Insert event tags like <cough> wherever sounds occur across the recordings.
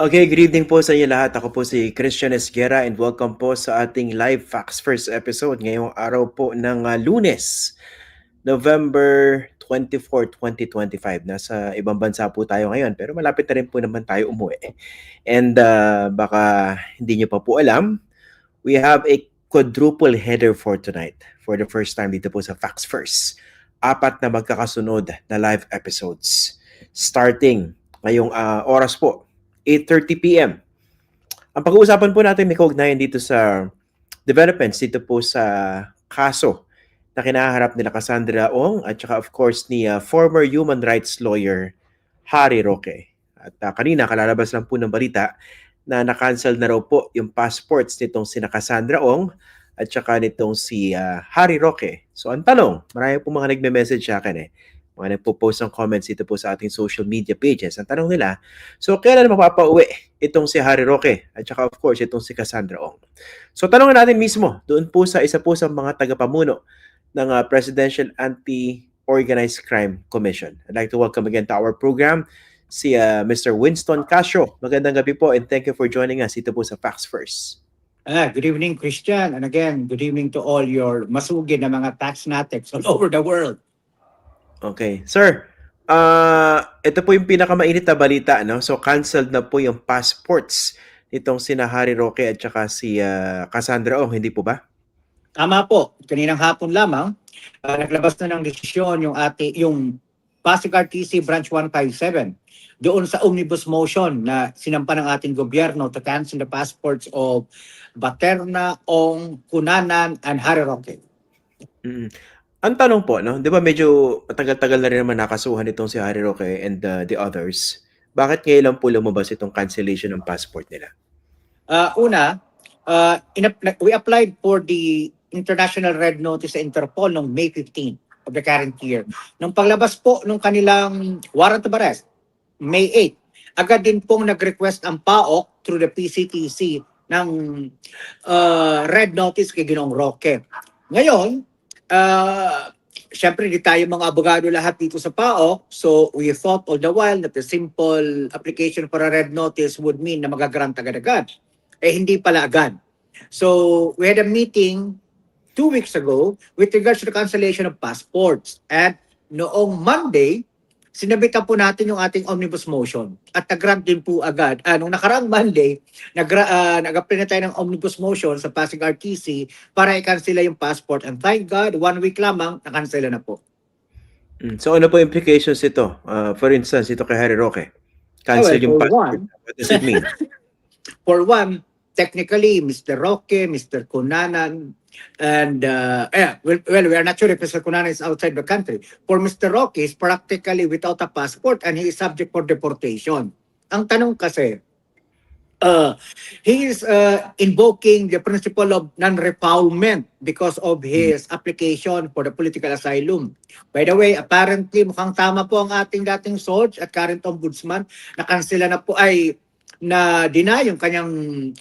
Okay, good evening po sa inyo lahat. Ako po si Christian Esguera and welcome po sa ating live Facts First episode ngayong araw po ng uh, lunes, November 24, 2025. Nasa ibang bansa po tayo ngayon pero malapit na rin po naman tayo umuwi. And uh, baka hindi nyo pa po alam, we have a quadruple header for tonight for the first time dito po sa Facts First. Apat na magkakasunod na live episodes starting ngayong uh, oras po 8.30 p.m. Ang pag-uusapan po natin may kaugnayan dito sa developments dito po sa kaso na kinaharap nila Cassandra Ong at saka of course ni uh, former human rights lawyer Harry Roque. At uh, kanina kalalabas lang po ng balita na na-cancel na raw po yung passports nitong sina Cassandra Ong at saka nitong si uh, Harry Roque. So ang tanong, marami po mga nagme-message sa akin eh mga nagpo-post ng comments dito po sa ating social media pages. Ang tanong nila, so kailan mapapauwi itong si Harry Roque at saka of course itong si Cassandra Ong. So tanongin natin mismo doon po sa isa po sa mga tagapamuno ng uh, Presidential Anti-Organized Crime Commission. I'd like to welcome again to our program si uh, Mr. Winston Castro. Magandang gabi po and thank you for joining us dito po sa Facts First. Ah, good evening, Christian. And again, good evening to all your masugid na mga tax natics all over the world. Okay. Sir, uh, ito po yung pinakamainit na balita. No? So, canceled na po yung passports nitong sina Harry Roque at saka si uh, Cassandra Ong, hindi po ba? Tama po. Kaninang hapon lamang, ah, naglabas na ng desisyon yung ate yung Pasig RTC Branch 157 doon sa omnibus motion na sinampa ng ating gobyerno to cancel the passports of Baterna, Ong, Kunanan, and Harry Roque. mm Ang tanong po, no, 'di ba medyo matagal-tagal na rin naman nakasuhan itong si Harry Roque and uh, the others. Bakit ngayon lang po lumabas itong cancellation ng passport nila? Ah, una, ah, in- we applied for the International Red Notice sa Interpol noong May 15 of the current year. Nung paglabas po nung kanilang warrant of arrest, May 8, agad din pong nag-request ang PAOK through the PCTC ng ah, red notice kay Ginoong Roque. Ngayon, ah, Siyempre, hindi tayo mga abogado lahat dito sa PAOK. So, we thought all the while that the simple application for a red notice would mean na magagrant agad-agad eh hindi pala agad. So we had a meeting two weeks ago with regards to the cancellation of passports. At noong Monday, sinabitan po natin yung ating omnibus motion at nag-grant din po agad. Ah, nung nakaraang Monday, nag, uh, nag-apply na tayo ng omnibus motion sa Pasig RTC para i-cancela yung passport. And thank God, one week lamang, na-cancela na po. Mm, So ano po implications ito? Uh, for instance, ito kay Harry Roque. Cancel Well, yung passport. What does it mean? <laughs> For one, technically, Mr. Roque, Mr. Kunanan, and uh, eh, well, well, we are not sure if Mr. Kunanan is outside the country. For Mr. Roque, is practically without a passport and he is subject for deportation. Ang tanong kasi, uh, he is uh, invoking the principle of non-refoulement because of his application for the political asylum. By the way, apparently mukhang tama po ang ating dating source at current ombudsman na kansela na po ay na deny yung kanyang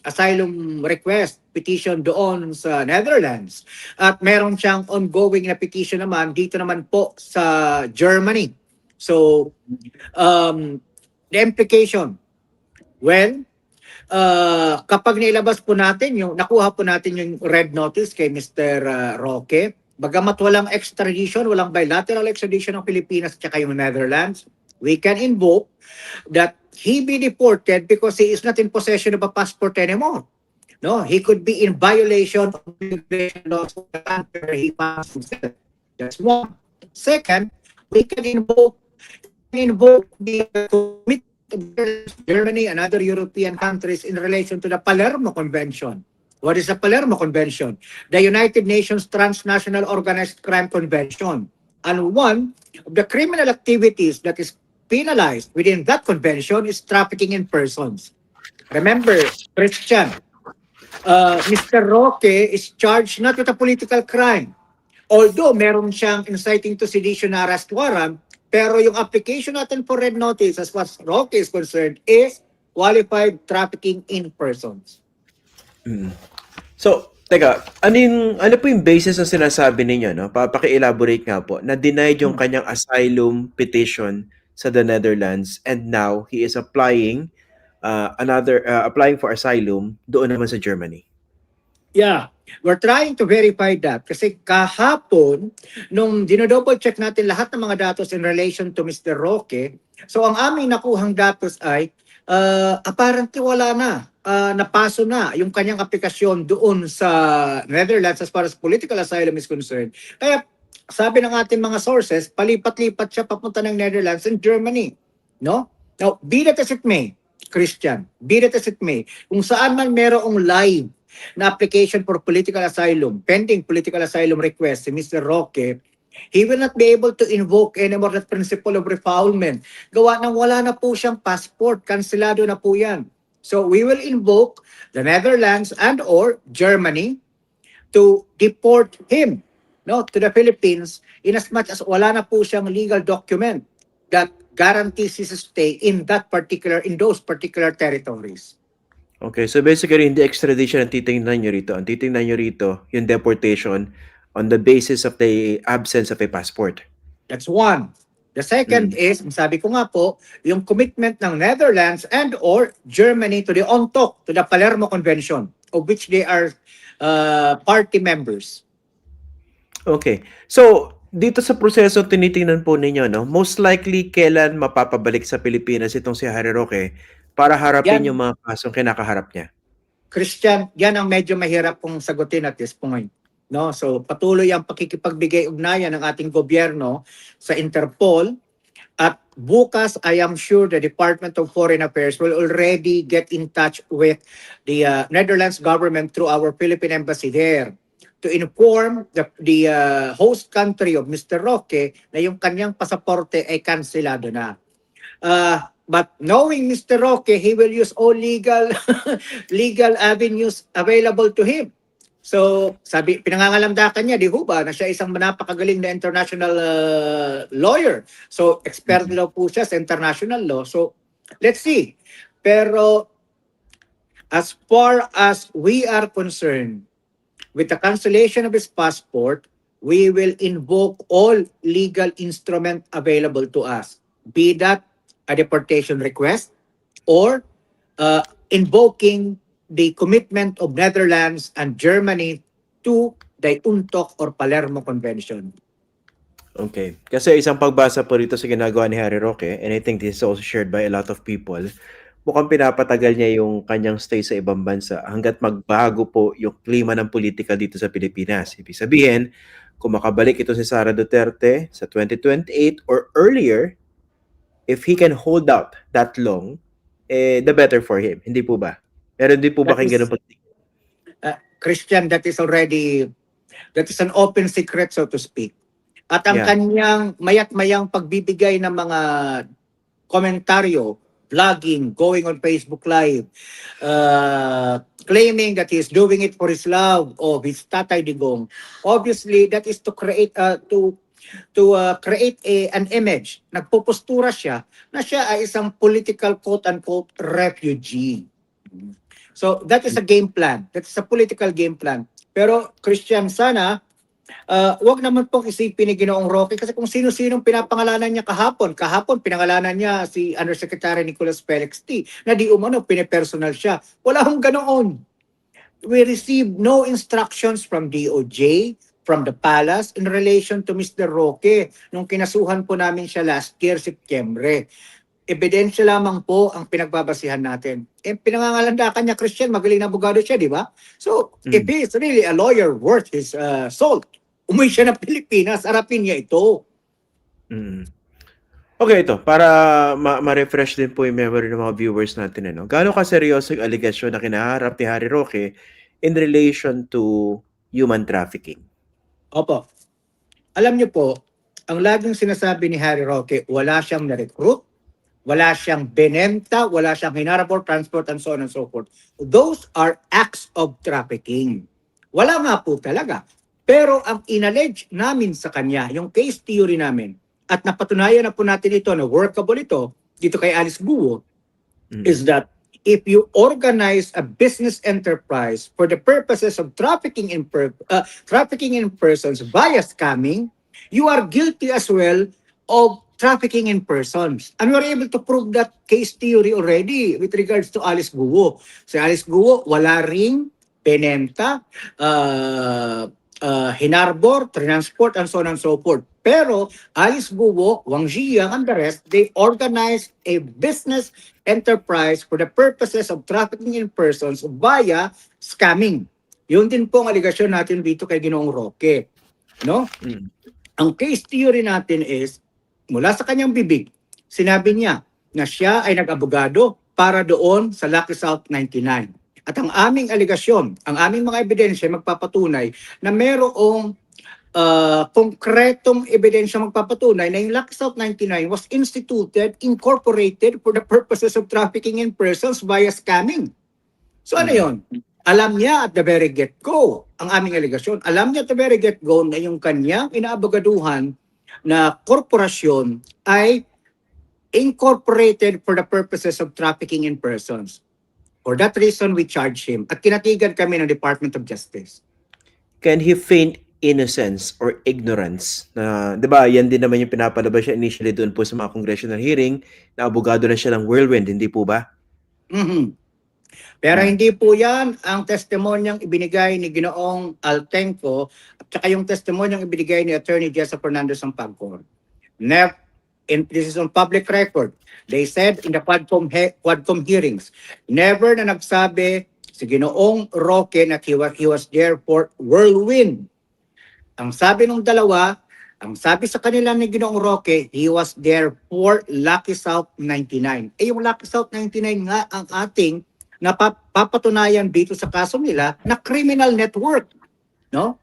asylum request petition doon sa Netherlands. At meron siyang ongoing na petition naman dito naman po sa Germany. So, um, the implication, well, uh, kapag nailabas po natin yung, nakuha po natin yung red notice kay Mr. uh, Roque, bagamat walang extradition, walang bilateral extradition ng Pilipinas at yung Netherlands, we can invoke that he be deported because he is not in possession of a passport anymore. No, he could be in violation of immigration laws of the country he passed himself. That's one. Second, we can invoke invoke the commitment Germany and other European countries in relation to the Palermo Convention. What is the Palermo Convention? The United Nations Transnational Organized Crime Convention. And one of the criminal activities that is penalized within that convention is trafficking in persons. Remember, Christian, uh, Mr. Roque is charged not with a political crime. Although meron siyang inciting to sedition na arrest warrant, pero yung application natin for red notice as far as Roque is concerned is qualified trafficking in persons. Mm. So, teka, ano, yung, ano po yung basis ng sinasabi ninyo, no? Papaki-elaborate nga po, na denied yung kanyang asylum petition sa the Netherlands and now he is applying uh, another uh, applying for asylum doon naman sa Germany. Yeah, we're trying to verify that kasi kahapon, nung dinodouble check natin lahat ng mga datos in relation to Mr. Roque, so ang aming nakuhang datos ay uh, apparently wala na, uh, napaso na yung kanyang aplikasyon doon sa Netherlands as far as political asylum is concerned. Kaya sabi ng ating mga sources, palipat-lipat siya papunta ng Netherlands and Germany. No? Now, be that as it may, Christian, be that as it may, kung saan man merong live na application for political asylum, pending political asylum request si Mr. Roque, he will not be able to invoke anymore that principle of refoulement. Gawa nang wala na po siyang passport, kanselado na po yan. So we will invoke the Netherlands and or Germany to deport him no to the Philippines in as much as wala na po siyang legal document that guarantees his stay in that particular in those particular territories. Okay, so basically, hindi extradition ang titingnan nyo rito. Ang titingnan nyo rito, yung deportation on the basis of the absence of a passport. That's one. The second is, ang sabi ko nga po, yung commitment ng Netherlands and or Germany to the ONTOC, to the Palermo Convention, of which they are uh, party members. Okay. So, dito sa proseso tinitingnan po ninyo, no? Most likely, kailan mapapabalik sa Pilipinas itong si Harry Roque para harapin Yan. yung mga kasong kinakaharap niya? Christian, yan ang medyo mahirap pong sagutin at this point. No? So patuloy ang pakikipagbigay ugnayan ng ating gobyerno sa Interpol at bukas I am sure the Department of Foreign Affairs will already get in touch with the uh, Netherlands government through our Philippine embassy there to inform the, the uh, host country of Mr. Roque na yung kanyang pasaporte ay kanselado na. Uh, but knowing Mr. Roque, he will use all legal <laughs> legal avenues available to him. So, sabi, pinangangalamdakan niya, di ho ba, na siya isang napakagaling na international uh, lawyer. So, expert law po siya sa international law. So, let's see. Pero, as far as we are concerned, with the cancellation of his passport, we will invoke all legal instrument available to us. Be that a deportation request or uh, invoking the commitment of Netherlands and Germany to the UNTOC or Palermo Convention. Okay. Kasi isang pagbasa po rito sa ginagawa ni Harry Roque, and I think this is also shared by a lot of people, mukhang pinapatagal niya yung kanyang stay sa ibang bansa hanggat magbago po yung klima ng politika dito sa Pilipinas. Ibig sabihin, kung makabalik ito si Sara Duterte sa 2028 or earlier, if he can hold out that long, eh, the better for him. Hindi po ba? Meron din po ba That kayong ganun pag- Christian, that is already, that is an open secret, so to speak. At ang Yeah. kanyang mayat-mayang pagbibigay ng mga komentaryo, vlogging, going on Facebook Live, uh, claiming that he's doing it for his love of his Tatay Digong. Obviously, that is to create, uh, to to uh, create a, an image. Nagpupustura siya na siya ay isang political quote-unquote refugee. So that is a game plan. That is a political game plan. Pero Christian, sana uh, wag naman pong isipin ni Ginoong Roque kasi kung sino-sinong pinapangalanan niya kahapon, kahapon pinangalanan niya si Undersecretary Nicholas Felix T. na di umano pinipersonal siya. Wala hong ganoon. We received no instructions from DOJ, from the palace in relation to Mr. Roque nung kinasuhan po namin siya last year, Setyembre ebidensya lamang po ang pinagbabasihan natin. Eh, pinangangalandakan niya, Christian, magaling na abogado siya, di ba? So, Hmm. if he is really a lawyer worth his uh, salt, umuwi siya ng Pilipinas, harapin niya ito. Mm. Okay, ito. Para ma- ma-refresh din po yung memory ng mga viewers natin. Ano? Gaano ka seryoso yung allegation na kinaharap ni Harry Roque in relation to human trafficking? Opo. Alam niyo po, ang laging sinasabi ni Harry Roque, wala siyang na-recruit, wala siyang benenta, wala siyang hinarapor, transport, and so on and so forth. Those are acts of trafficking. Wala nga po talaga. Pero ang inallege namin sa kanya, yung case theory namin, at napatunayan na po natin ito na workable ito, dito kay Alice Guo, Mm. is that if you organize a business enterprise for the purposes of trafficking in per, uh, trafficking in persons via scamming, you are guilty as well of trafficking in persons. And we were able to prove that case theory already with regards to Alice Guo. Si Alice Guo, wala ring penenta, uh, uh, hinarbor, transport, and so on and so forth. Pero Alice Guo, Wang Ziyang, and the rest, they organized a business enterprise for the purposes of trafficking in persons via scamming. Yun din po ang aligasyon natin dito kay Ginoong Roque. No? Mm. Ang case theory natin is, mula sa kanyang bibig, sinabi niya na siya ay nag-abogado para doon sa Lucky South 99. At ang aming aligasyon, ang aming mga ebidensya magpapatunay na merong uh, konkretong ebidensya magpapatunay na yung South 99 was instituted, incorporated for the purposes of trafficking in persons via scamming. So ano yon? Alam niya at the very get-go, ang aming aligasyon, alam niya at the very get-go na yung kanyang inaabogaduhan na korporasyon ay incorporated for the purposes of trafficking in persons. For that reason, we charge him at kinatigan kami ng Department of Justice. Can he feign innocence or ignorance? Na, 'di ba? Yan din naman yung pinapalabas siya initially doon po sa mga congressional hearing na abogado na siya ng whirlwind, hindi po ba? Mhm. Pero hindi po yan ang testimonyang ibinigay ni Ginoong Altenco at saka yung testimonyang ibinigay ni Attorney Jessa Fernandez ng Pagcor. Nev, in, this is on public record. They said in the Quadcom, he, Quadcom hearings, never na nagsabi si Ginoong Roque na he was, he was there for whirlwind. Ang sabi ng dalawa, ang sabi sa kanila ni Ginoong Roque, he was there for Lucky South 99. Eh yung Lucky South 99 nga ang ating napapatunayan dito sa kaso nila na criminal network. No?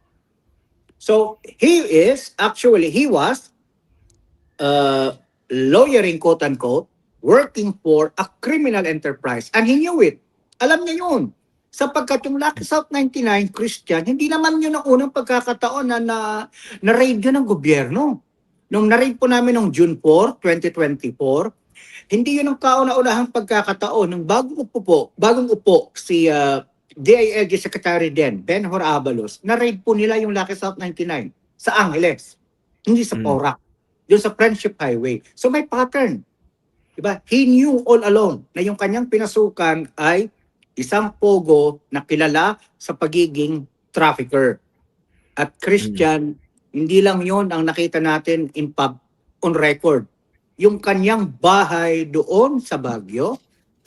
So, he is, actually, he was uh, lawyering, quote-unquote, working for a criminal enterprise. And he knew it. Alam niya yun. Sapagkat yung Lucky South 99, Christian, hindi naman yun ang unang pagkakataon na, na, na raid yun ng gobyerno. Nung na-raid po namin noong June 4, 2024, hindi yun ang kauna-unahang pagkakataon ng bagong upo po, bagong upo si uh, DILG Secretary Den, Ben Hor Abalos, na-raid po nila yung Lucky South 99 sa Angeles, hindi sa Mm. Doon sa Friendship Highway. So may pattern. Diba? He knew all along na yung kanyang pinasukan ay isang pogo na kilala sa pagiging trafficker. At Christian, hindi lang yon ang nakita natin in pub on record. Yung kanyang bahay doon sa Baguio,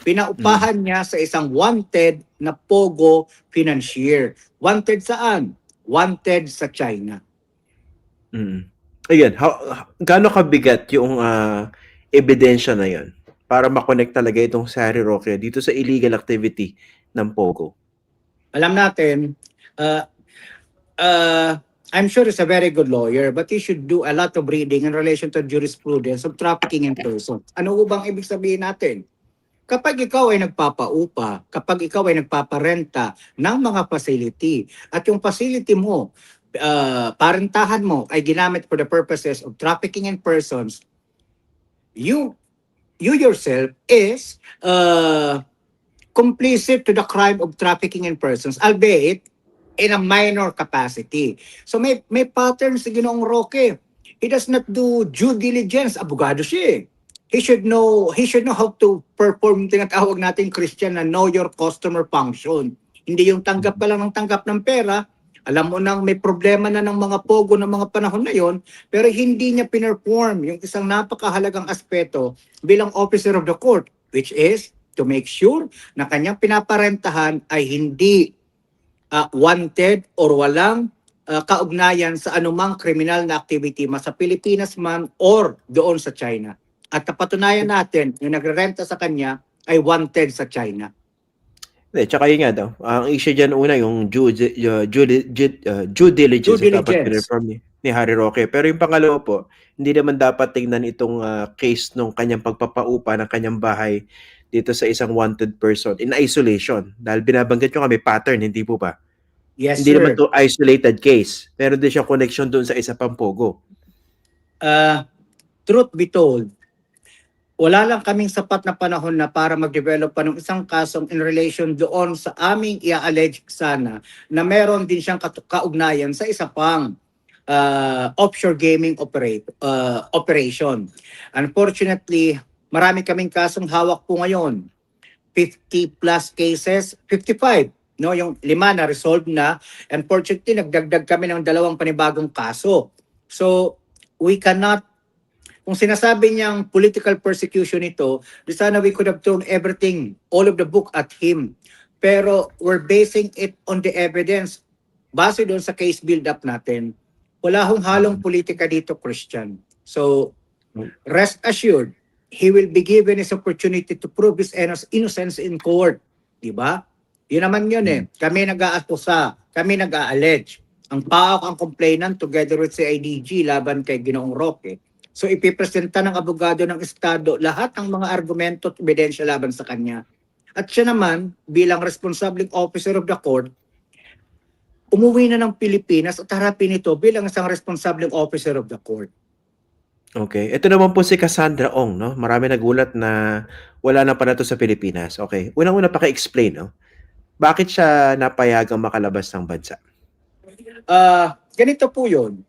pinaupahan niya sa isang wanted na pogo financier. Wanted saan? Wanted sa China. Mm. Ayun, how, gaano kabigat yung ah, ebidensya na yon para makonect talaga itong si Harry Roque dito sa illegal activity ng Pogo? Alam natin, uh, uh, I'm sure he's a very good lawyer, but he should do a lot of reading in relation to jurisprudence of trafficking in persons. Ano ho bang ibig sabihin natin? Kapag ikaw ay nagpapaupa, kapag ikaw ay nagpaparenta ng mga facility, at yung facility mo, uh, parentahan mo ay ginamit for the purposes of trafficking in persons, you you yourself is uh, complicit to the crime of trafficking in persons, albeit in a minor capacity. So may may pattern si Ginoong Roque. He does not do due diligence. Abogado siya eh. He should know he should know how to perform tinatawag natin Christian na know your customer function. Hindi yung tanggap ka lang ng tanggap ng pera, alam mo nang may problema na ng mga pogo ng mga panahon na yon, pero hindi niya pinerform yung isang napakahalagang aspeto bilang officer of the court, which is to make sure na kanyang pinaparentahan ay hindi uh, wanted or walang uh, kaugnayan sa anumang kriminal na activity ma sa Pilipinas man or doon sa China. At napatunayan natin, yung nagrerenta sa kanya ay wanted sa China. Hindi, tsaka yun nga daw. Ang issue dyan una, yung due, uh, due, uh, due diligence, Due yung dapat diligence. pinreform ni, ni Harry Roque. Pero yung pangalawa po, hindi naman dapat tingnan itong uh, case nung kanyang pagpapaupa ng kanyang bahay dito sa isang wanted person in isolation. Dahil binabanggit nyo kami pattern, hindi po ba? Yes, hindi sir. naman to isolated case. Meron din siyang connection doon sa isa pang pogo. uh, truth be told, wala lang kaming sapat na panahon na para mag-develop pa ng isang kasong in relation doon sa aming i-allege sana na meron din siyang kaugnayan sa isa pang uh, offshore gaming operate, uh, operation. Unfortunately, marami kaming kasong hawak po ngayon. 50 plus cases, 55 no yung lima na resolved na unfortunately nagdagdag kami ng dalawang panibagong kaso so we cannot kung sinasabi niyang political persecution ito, di sana we could have thrown everything, all of the book at him. Pero we're basing it on the evidence. Base doon sa case build-up natin. Wala hong halong politika dito, Christian. So, rest assured, he will be given his opportunity to prove his inno- innocence in court. Di ba? Yun naman yun eh. Kami nag-aakusa, kami nag-a-allege. Ang PAOK ang complainant together with si IDG laban kay Ginoong Roque. So ipipresenta ng abogado ng Estado lahat ng mga argumento at ebidensya laban sa kanya. At siya naman, bilang responsible officer of the court, umuwi na ng Pilipinas at harapin ito bilang isang responsible officer of the court. Okay. Ito naman po si Cassandra Ong, no? Marami nagulat na wala na pala to sa Pilipinas. Okay. Unang-una paki-explain, no? Bakit siya napayagang makalabas ng bansa? Ah, ganito po yun.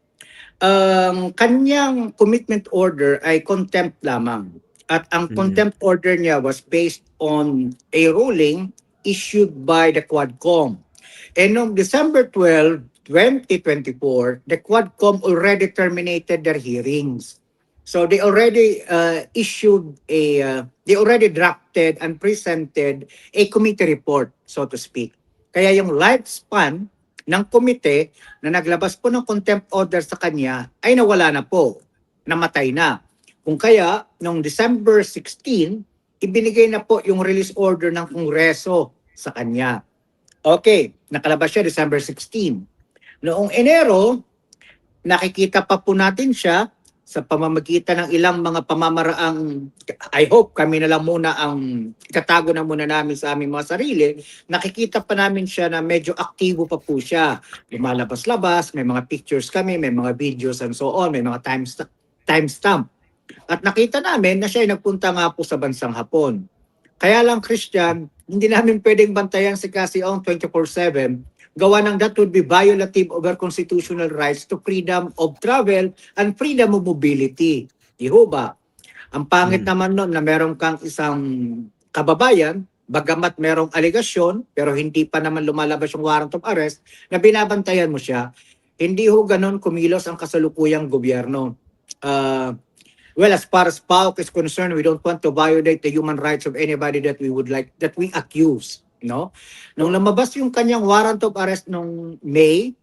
Ang kanyang commitment order ay contempt lamang. At ang Mhm. contempt order niya was based on a ruling issued by the Quadcom. And noong December 12, 2024, the Quadcom already terminated their hearings. So they already uh, issued a, uh, they already drafted and presented a committee report, so to speak. Kaya yung lifespan ng komite na naglabas po ng contempt order sa kanya ay nawala na po, namatay na. Kung kaya, noong December 16, ibinigay na po yung release order ng Kongreso sa kanya. Okay, nakalabas siya December 16. Noong Enero, nakikita pa po natin siya sa pamamagitan ng ilang mga pamamaraang, I hope kami na lang muna ang ikatago na muna namin sa aming mga sarili, nakikita pa namin siya na medyo aktibo pa po siya. Lumalabas-labas, may mga pictures kami, may mga videos and so on, may mga time timestamp. At nakita namin na siya ay nagpunta nga po sa bansang Hapon. Kaya lang Christian, hindi namin pwedeng bantayan si Cassie Ong 24-7 gawa ng that would be violative of our constitutional rights to freedom of travel and freedom of mobility. Di ho ba? Ang pangit Mm. naman nun na meron kang isang kababayan, bagamat merong aligasyon, pero hindi pa naman lumalabas yung warrant of arrest, na binabantayan mo siya, hindi ho ganon kumilos ang kasalukuyang gobyerno. Uh, well, as far as PAOK is concerned, we don't want to violate the human rights of anybody that we would like, that we accuse. No? Nung lumabas yung kanyang warrant of arrest nung May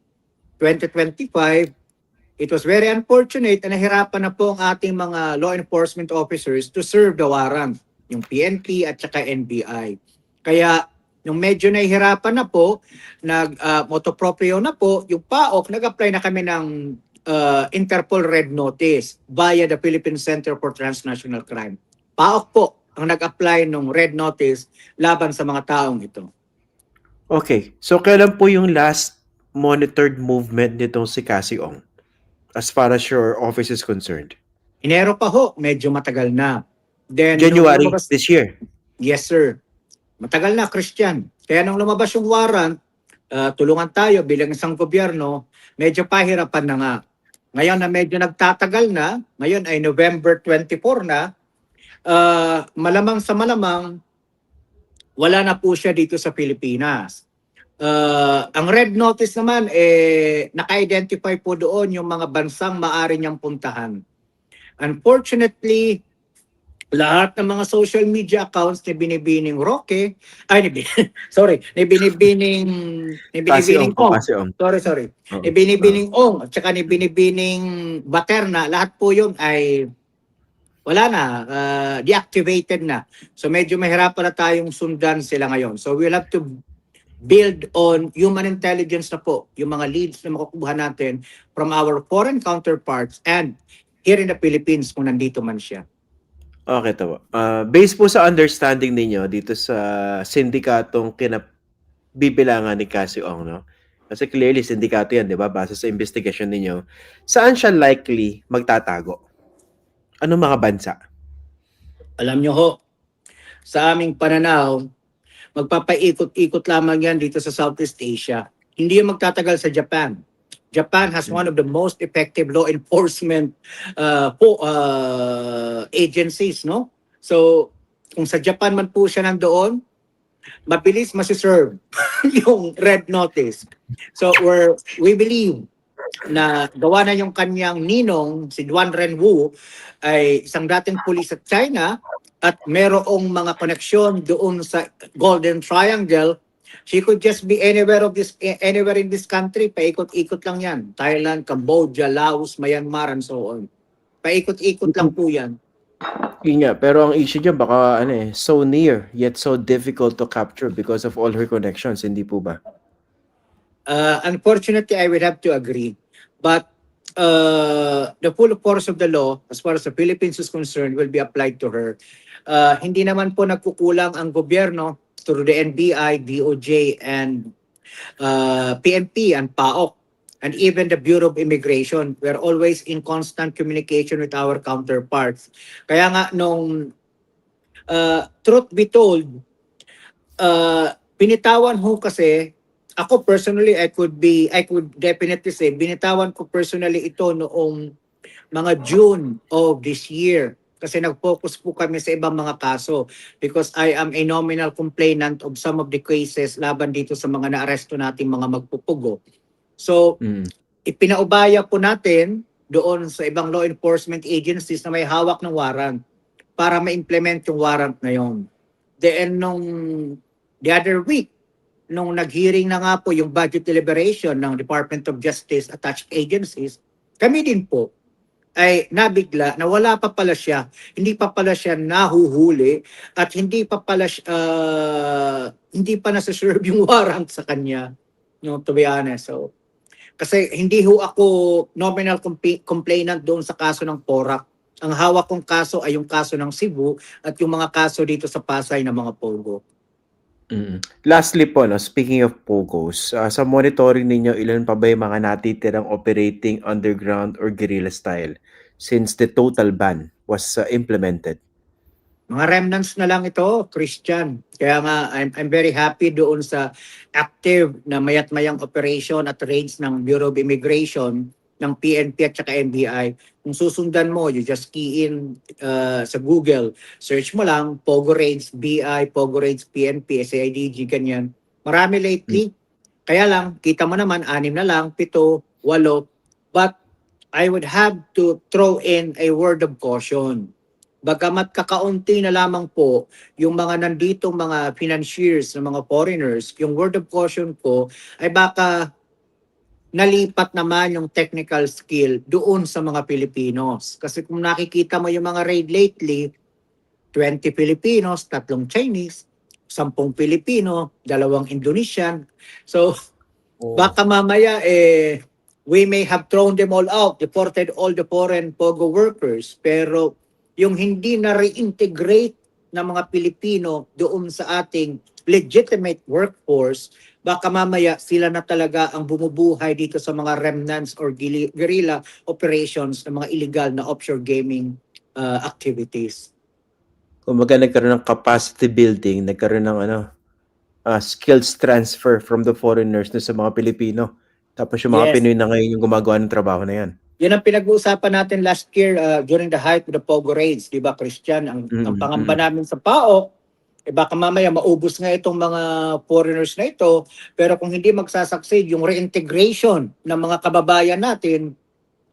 2025, it was very unfortunate na nahirapan na po ang ating mga law enforcement officers to serve the warrant, yung PNP at saka NBI. Kaya nung medyo nahihirapan na po, nag uh, motoproprio na po, yung PAOK, nag-apply na kami ng uh, Interpol Red Notice via the Philippine Center for Transnational Crime. PAOK po ang nag-apply ng Red Notice laban sa mga taong ito. Okay. So, kailan po yung last monitored movement nitong si Cassie Ong? As far as your office is concerned. Enero pa ho, medyo matagal na. Then, January lumabas- this year. Yes, sir. Matagal na, Christian. Kaya nung lumabas yung warrant, uh, tulungan tayo bilang isang gobyerno, medyo pahirapan na nga. Ngayon na medyo nagtatagal na, ngayon ay November 24 na, uh, malamang sa malamang, wala na po siya dito sa Pilipinas. Uh, ang red notice naman, eh, naka-identify po doon yung mga bansang maaari niyang puntahan. Unfortunately, lahat ng mga social media accounts ni Binibining Roque, ay, ni, <laughs> sorry, ni Binibining, ni Binibining Ong, sorry, sorry, Oo. ni Binibining Ong, at saka ni Binibining Baterna, lahat po yun ay wala na, uh, deactivated na. So medyo mahirapan na tayong sundan sila ngayon. So we'll have to build on human intelligence na po, yung mga leads na makukuha natin from our foreign counterparts and here in the Philippines kung nandito man siya. Okay, tawa. Uh, based po sa understanding ninyo dito sa sindikatong kinabibilangan ni Cassie Ong, no? Kasi clearly, sindikato yan, di ba? Base sa investigation ninyo. Saan siya likely magtatago? Anong mga bansa? Alam nyo ho, sa aming pananaw, magpapaikot-ikot lamang yan dito sa Southeast Asia. Hindi yung magtatagal sa Japan. Japan has one of the most effective law enforcement uh, po, uh, agencies, no? So, kung sa Japan man po siya nandoon, mabilis masiserve <laughs> yung red notice. So, we're, we believe na gawa na yung kanyang ninong, si Duan Renwu, ay isang dating pulis sa China at merong mga koneksyon doon sa Golden Triangle, she could just be anywhere of this anywhere in this country. Paikot-ikot lang yan. Thailand, Cambodia, Laos, Myanmar, and so on. Paikot-ikot lang po yan. Yun nga, pero ang issue niya baka ano eh, so near yet so difficult to capture because of all her connections, hindi po ba? Uh, unfortunately, I would have to agree. But uh, the full force of the law, as far as the Philippines is concerned, will be applied to her. Uh, hindi naman po nagkukulang ang gobyerno through the NBI, DOJ, and uh, PNP and PAOK, and even the Bureau of Immigration. We're always in constant communication with our counterparts. Kaya nga nung uh, truth be told, uh, binitawan ho kasi ako personally I could be I could definitely say binitawan ko personally ito noong mga June of this year kasi nag-focus po kami sa ibang mga kaso because I am a nominal complainant of some of the cases laban dito sa mga naaresto nating mga magpupugo. So, Mm. ipinaubaya po natin doon sa ibang law enforcement agencies na may hawak ng warrant para ma-implement yung warrant na yon. Then nung the other week, nung nag-hearing na nga po yung budget deliberation ng Department of Justice attached agencies, kami din po ay nabigla na wala pa pala siya, hindi pa pala siya nahuhuli at hindi pa pala siya, uh, hindi pa nasa-serve yung <laughs> warrant sa kanya. No, to be honest. So, kasi hindi ho ako nominal compl- complainant doon sa kaso ng PORAC. Ang hawak kong kaso ay yung kaso ng Cebu at yung mga kaso dito sa Pasay ng mga Pogo. Mm. Lastly po, no, speaking of POGOs, ah, sa monitoring ninyo, ilan pa ba yung mga natitirang operating underground or guerrilla style since the total ban was ah, implemented? Mga remnants na lang ito, Christian. Kaya nga, I'm, I'm very happy doon sa active na mayat-mayang operation at raids ng Bureau of Immigration, ng PNP at saka NBI. Kung susundan mo, you just key in uh, sa Google, search mo lang, Pogo Raids, BI, Pogo Raids, PNP, SAIDG, ganyan. Marami lately. Kaya lang, kita mo naman, anim na lang, pito, walo. But I would have to throw in a word of caution. Bagamat kakaunti na lamang po yung mga nanditong mga financiers ng mga foreigners, yung word of caution ko ay baka nalipat naman yung technical skill doon sa mga Pilipinos. Kasi kung nakikita mo yung mga raid lately, 20 Filipinos, tatlong Chinese, 10 Pilipino, dalawang Indonesian. So, baka mamaya eh we may have thrown them all out, deported all the foreign POGO workers, pero yung hindi na reintegrate ng mga Pilipino doon sa ating legitimate workforce, baka mamaya sila na talaga ang bumubuhay dito sa mga remnants or guerrilla operations ng mga illegal na offshore gaming uh, activities. Kumbaga nagkaroon ng capacity building, nagkaroon ng ano, ah, skills transfer from the foreigners dun sa mga Pilipino. Tapos yung mga Yes. Pinoy na ngayon yung gumagawa ng trabaho na yan. Yan ang pinag-uusapan natin last year uh, during the height of the Pogo raids, di ba Christian? Ang, Mm, ang pangamba namin sa PAO, eh baka mamaya maubos nga itong mga foreigners na ito, pero kung hindi magsasucceed yung reintegration ng mga kababayan natin,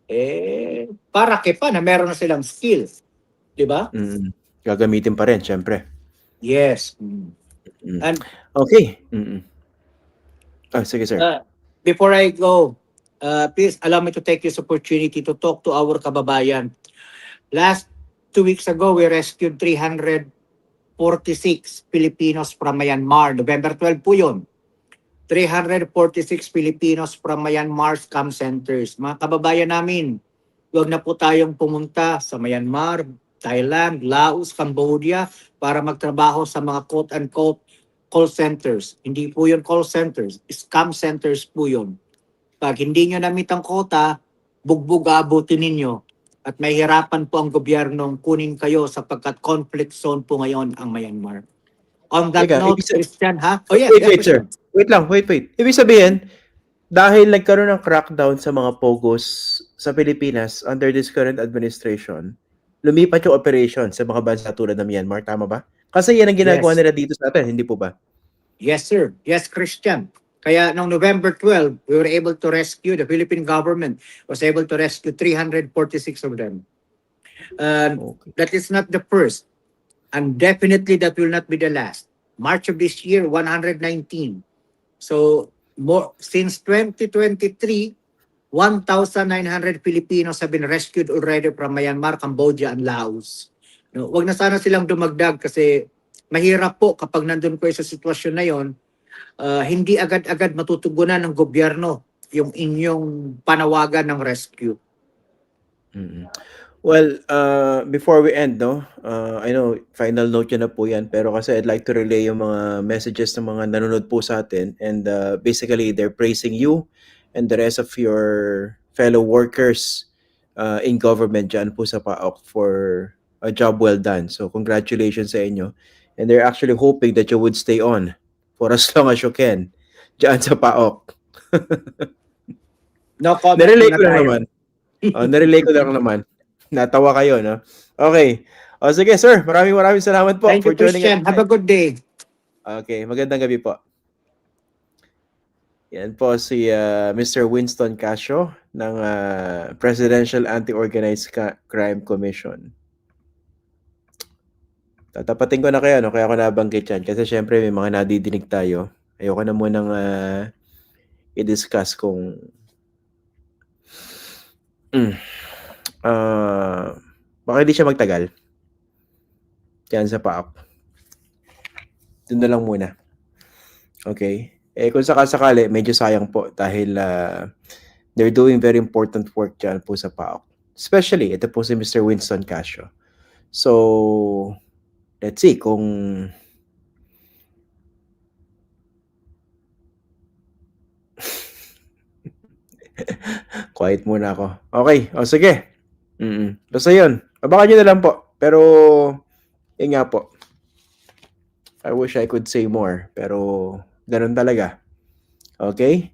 eh, para kepa na meron na silang skills. Di ba? Mm. Gagamitin pa rin, syempre. Yes. Mm. Mm. And Okay. Mm-mm. Ah, sige, sir. Uh, before I go, uh, please allow me to take this opportunity to talk to our kababayan. Last two weeks ago, we rescued 346 Filipinos from Myanmar. November 12 po yun. 346 Filipinos from Myanmar scam centers. Mga kababayan namin, huwag na po tayong pumunta sa Myanmar, Thailand, Laos, Cambodia para magtrabaho sa mga quote-unquote call centers. Hindi po yun call centers, scam centers po yun. Pag hindi nyo namit ang quota, bugbog abutin ninyo at mahirapan po ang gobyernong kunin kayo sapagkat conflict zone po ngayon ang Myanmar. On that Teka, note, sabi- Christian, ha? Oh, yeah, Wait, yeah, wait, sir. Wait lang, wait, wait. Ibig sabihin, dahil nagkaroon ng crackdown sa mga pogos sa Pilipinas under this current administration, lumipat yung operation sa mga bansa tulad ng Myanmar, tama ba? Kasi yan ang ginagawa Yes. nila dito sa atin, hindi po ba? Yes, sir. Yes, Christian. Kaya noong November 12, we were able to rescue, the Philippine government was able to rescue 346 of them. And Okay. that is not the first. And definitely that will not be the last. March of this year, 119. So more since 2023, 1,900 Filipinos have been rescued already from Myanmar, Cambodia, and Laos. No, wag na sana silang dumagdag kasi mahirap po kapag nandun po sa sitwasyon na yon, ah, hindi agad-agad matutugunan ng gobyerno yung inyong panawagan ng rescue. mm Well, uh, before we end, no, uh, I know, final note yun na po yan, pero kasi I'd like to relay yung mga messages ng mga nanonood po sa atin and uh, basically they're praising you and the rest of your fellow workers uh, in government dyan po sa PAOK for a job well done. So congratulations sa inyo. And they're actually hoping that you would stay on for as long as you can dyan sa PAOK. <laughs> No comment muna ko lang tayo. naman. <laughs> Oh, nirelay ko lang naman. Natawa kayo, no? Okay. O sige, sir. Maraming maraming salamat po Thank for you, joining Christian. us. Have a good day. Okay, magandang gabi po. Yan po si uh, Mr. Winston Casio ng uh, Presidential Anti-Organized Crime Commission. Tatapatin ko na kayo, no? kaya ako nabanggit yan. Kasi syempre may mga nadidinig tayo. Ayoko na munang uh, i-discuss kung mm, uh, baka hindi siya magtagal. Yan sa PAP. Doon na lang muna. Okay. Eh kung sakasakali, medyo sayang po dahil ah, they're doing very important work dyan po sa PAOK. Especially, ito po si Mr. Winston Casio. So, let's see kung <laughs> Quiet muna ako. Okay. O sige. Mm Basta yun. Abangan nyo na lang po. Pero, yun nga po. I wish I could say more. Pero, ganun talaga. Okay?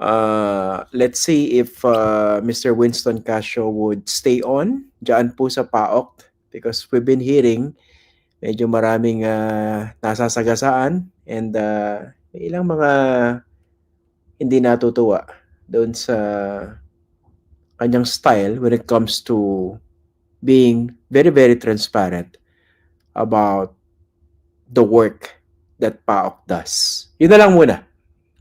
Uh, let's see if uh, Mr. Winston Casio would stay on dyan po sa PAOK because we've been hearing medyo maraming uh, nasasagasaan and uh, may ilang mga hindi natutuwa doon sa kanyang style when it comes to being very, very transparent about the work that PAOK does. Yun na lang muna.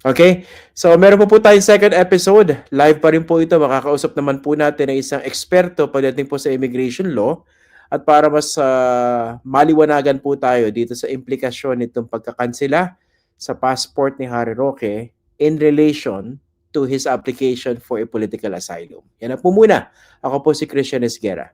Okay? So, meron po po tayong second episode. Live pa rin po ito. Makakausap naman po natin ng isang eksperto pagdating po sa immigration law. At para mas ah, maliwanagan po tayo dito sa implikasyon nitong pagkakansela sa passport ni Harry Roque in relation to his application for a political asylum. Yan na po muna. Ako po si Christian Esguera.